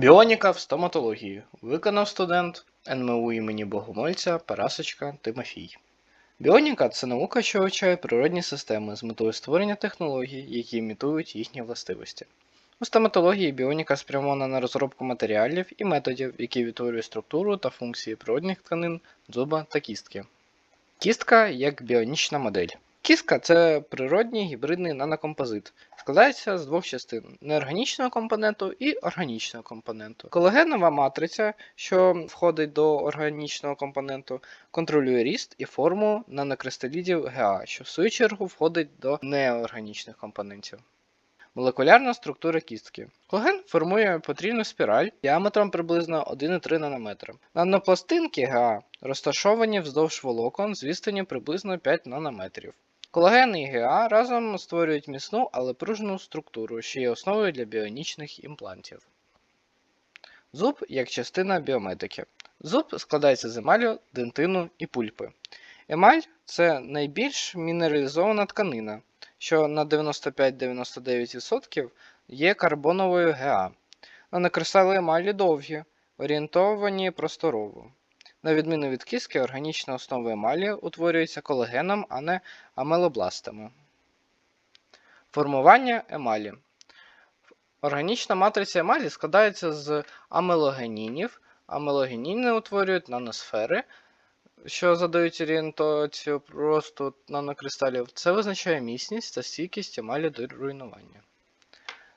Біоніка в стоматології. Виконав студент НМУ імені Богомольця Парасочка Тимофій. Біоніка це наука, що вивчає природні системи з метою створення технологій, які імітують їхні властивості. У стоматології біоніка спрямована на розробку матеріалів і методів, які відтворюють структуру та функції природних тканин, зуба та кістки. Кістка як біонічна модель. Кістка це природній гібридний нанокомпозит. Складається з двох частин неорганічного компоненту і органічного компоненту. Колагенова матриця, що входить до органічного компоненту, контролює ріст і форму нанокристалідів ГА, що в свою чергу входить до неорганічних компонентів. Молекулярна структура кістки. Колаген формує потрійну спіраль діаметром приблизно 1,3 нанометра. Нанопластинки ГА розташовані вздовж волокон з відстані приблизно 5 нанометрів. Колаген і ГА разом створюють міцну, але пружну структуру, що є основою для біонічних імплантів. Зуб як частина біометики. Зуб складається з емалю, дентину і пульпи. Емаль це найбільш мінералізована тканина, що на 95-99% є карбоновою ГА. Нанокристали емалі довгі, орієнтовані просторово. На відміну від кістки, органічна основа емалі утворюється колагеном, а не амелобластами. Формування емалі. Органічна матриця емалі складається з амелогенінів. Амелогеніни утворюють наносфери, що задають орієнтацію росту нанокристалів. Це визначає міцність та стійкість емалі до руйнування.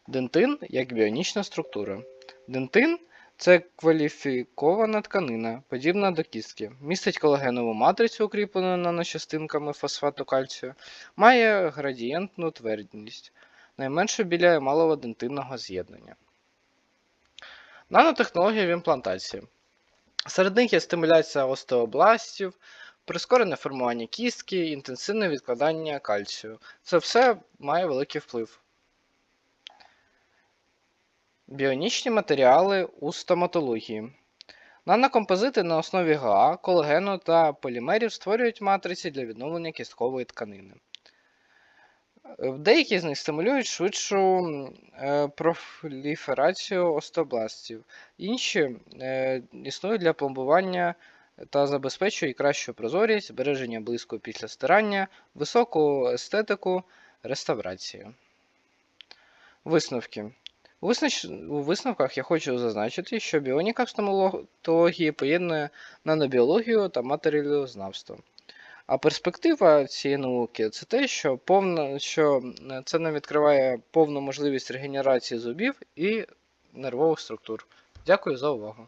Дентин як біонічна структура. Дентин це кваліфікована тканина, подібна до кістки, містить колагенову матрицю, укріплену наночастинками фосфату кальцію, має градієнтну твердість, найменше біля емалово-дентинного з'єднання. Нанотехнологія в імплантації. Серед них є стимуляція остеобластів, прискорене формування кістки, інтенсивне відкладання кальцію. Це все має великий вплив. Біонічні матеріали у стоматології. Нанокомпозити на основі ГА, колагену та полімерів створюють матриці для відновлення кісткової тканини. Е, Деякі з них стимулюють швидшу е, проліферацію остеобластів, інші е, існують для пломбування та забезпечують кращу прозорість, збереження блиску після стирання, високу естетику, реставрацію. Висновки. Визнач... у висновках я хочу зазначити, що біоніка в стоматології поєднує нанобіологію та матеріалознавство. А перспектива цієї науки це те, що повна, що це нам відкриває повну можливість регенерації зубів і нервових структур. Дякую за увагу.